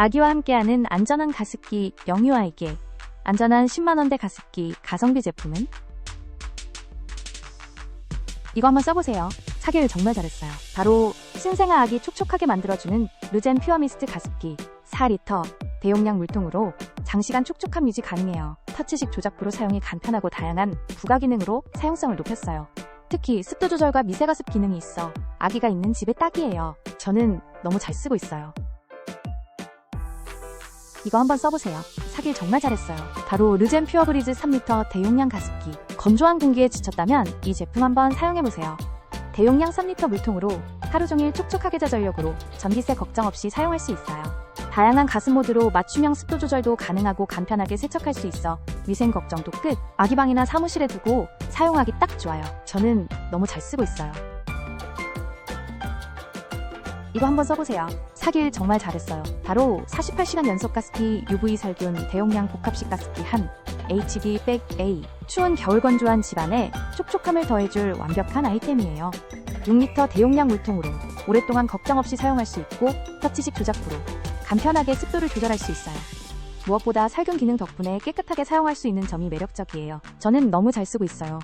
아기와 함께하는 안전한 가습기 영유아에게 안전한 10만원대 가습기 가성비 제품은? 이거 한번 써보세요. 사길 정말 잘했어요. 바로 신생아 아기 촉촉하게 만들어주는 루젠 퓨어미스트 가습기 4리터 대용량 물통으로 장시간 촉촉함 유지 가능해요. 터치식 조작부로 사용이 간편하고 다양한 부가 기능으로 사용성을 높였어요. 특히 습도 조절과 미세 가습 기능이 있어 아기가 있는 집에 딱이에요. 저는 너무 잘 쓰고 있어요. 이거 한번 써보세요. 사길 정말 잘했어요. 바로 르젠 퓨어 브리즈 3리터 대용량 가습기. 건조한 공기에 지쳤다면 이 제품 한번 사용해보세요. 대용량 3리터 물통으로 하루 종일 촉촉하게 저전력으로 전기세 걱정 없이 사용할 수 있어요. 다양한 가습 모드로 맞춤형 습도 조절도 가능하고 간편하게 세척할 수 있어 위생 걱정도 끝. 아기 방이나 사무실에 두고 사용하기 딱 좋아요. 저는 너무 잘 쓰고 있어요. 이거 한번 써보세요. 사길 정말 잘했어요. 바로 48시간 연속 가습기 UV 살균 대용량 복합식 가습기 한 HD 백 A 추운 겨울 건조한 집안에 촉촉함을 더해줄 완벽한 아이템이에요. 6리터 대용량 물통으로 오랫동안 걱정 없이 사용할 수 있고 터치식 조작부로 간편하게 습도를 조절할 수 있어요. 무엇보다 살균 기능 덕분에 깨끗하게 사용할 수 있는 점이 매력적이에요. 저는 너무 잘 쓰고 있어요.